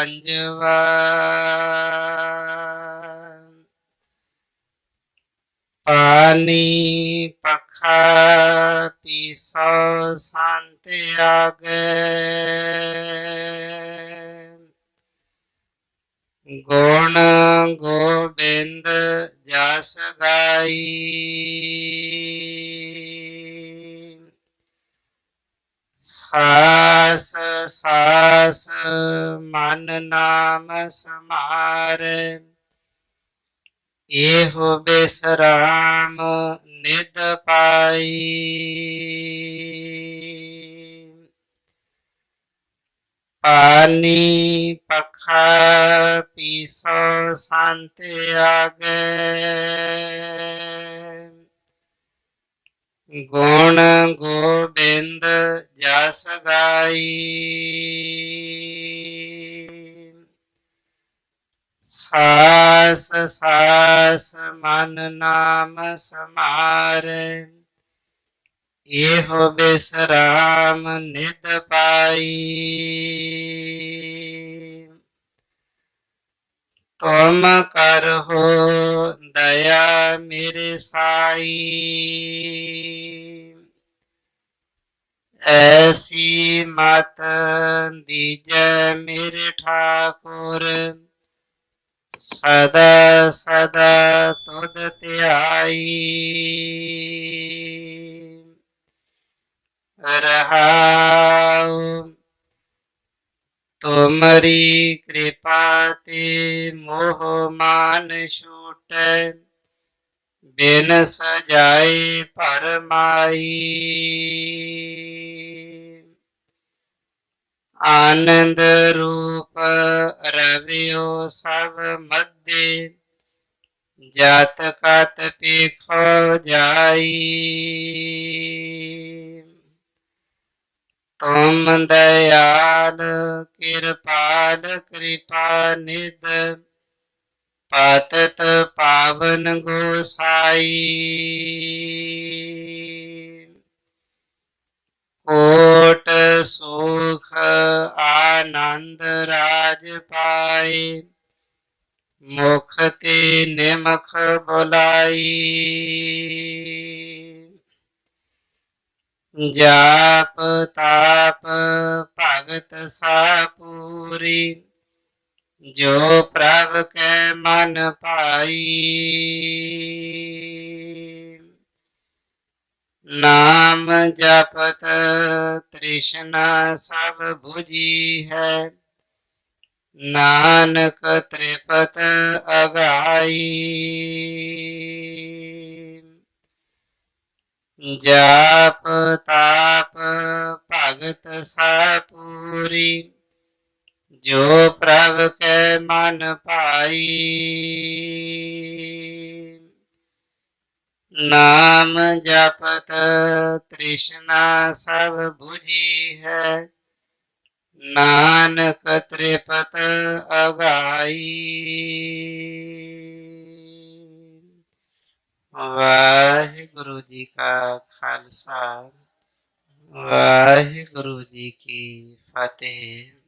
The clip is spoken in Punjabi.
ਪੰਜਵਾ ਪਾਨੀ ਪਖਾ ਪੀਸੋ ਸੰਤ ਆਗੇ। ਗੁਣ ਗੋਬਿੰਦ ਜਸ ਗਾਈ। ਸਾਸ ਸਾਸ ਮਨ ਨਾਮ ਸਮਾਰ। ਇਹੋ ਬੇਸਰਾਮ ਨਿਦ ਪਾਈ। ਪਾਨੀ ਪਖਾ ਪੀਸੋ ਸੰਤ ਆਗੇ। ਗੁਣ ਗੋਬਿੰਦ ਜਸ ਗਾਈ। ਸਾਸ ਸਾਸ ਮਨ ਨਾਮ ਸਮਾਰੇ। ਇਹੋ ਬਿਸਰਾਮ ਨਿਦ ਪਾਈ। ਤੁਮ ਕਰਹੁ ਦਇਆ ਮੇਰੇ ਸਾਈ। ਐਸੀ ਮਤ ਦੀਜੈ ਮੇਰੇ ਠਾਕੁਰ। ਸਦਾ ਸਦਾ ਤੁਧ ਧਿਆਈ ਰਹਾਉ ਤੁਮਰੀ ਕਿਰਪਾ ਤੇ ਮੋਹ ਮਾਨ ਛੂਟੈ ਬਿਨ ਸਜਾਏ ਪਰਮਾਈ ਆਨੰਦ ਰੂਪ ਰਵਿਓ ਸਭ ਮੱਦੇ, ਜਾਤ ਕਤ ਪੇਖੋ ਜਾਈ। ਤੁਮ ਦਇਆਲ, ਕਿਰਪਾਲ, ਕਿਰਪਾ ਨਿਦ ਪਤਤ ਪਾਵਨ ਗੋਸਾਈ। ਕੋਟ ਸੁਖ ਆਨੰਦ ਰਾਜ ਪਾਏ। ਮੁਖ ਤੇ ਨਿਮਖ ਬੁਲਾਈ। ਜਾਪ ਤਾਪ ਭਗਤ ਸਾਪੂਰੀ। ਜੋ ਪ੍ਰਭ ਕੈ ਮਨ ਪਾਈ ਨਾਮ ਜਪਤ ਤ੍ਰਿਸ਼ਨਾ ਸਭ 부ਜੀ ਹੈ। ਨਾਨਕ ਤ੍ਰਿਪਤ ਅਗਾਈ। ਜਾਪ ਤਾਪ ਭਗਤ ਸਾਪੂਰੀ ਜੋ ਪ੍ਰਭ ਕੈ ਮਨ ਪਾਈ ਨਾਮ ਜਪਤ ਤ੍ਰਿਸ਼ਨਾ ਸਭ 부ਜੀ ਹੈ। ਨਾਨਕ ਤ੍ਰਿਪਤ ਅਗਾਈ। ਵਾਹਿਗੁਰੂ ਜੀ ਕਾ ਖਾਲਸਾ। ਵਾਹਿਗੁਰੂ ਜੀ ਕੀ ਫਤਿਹ।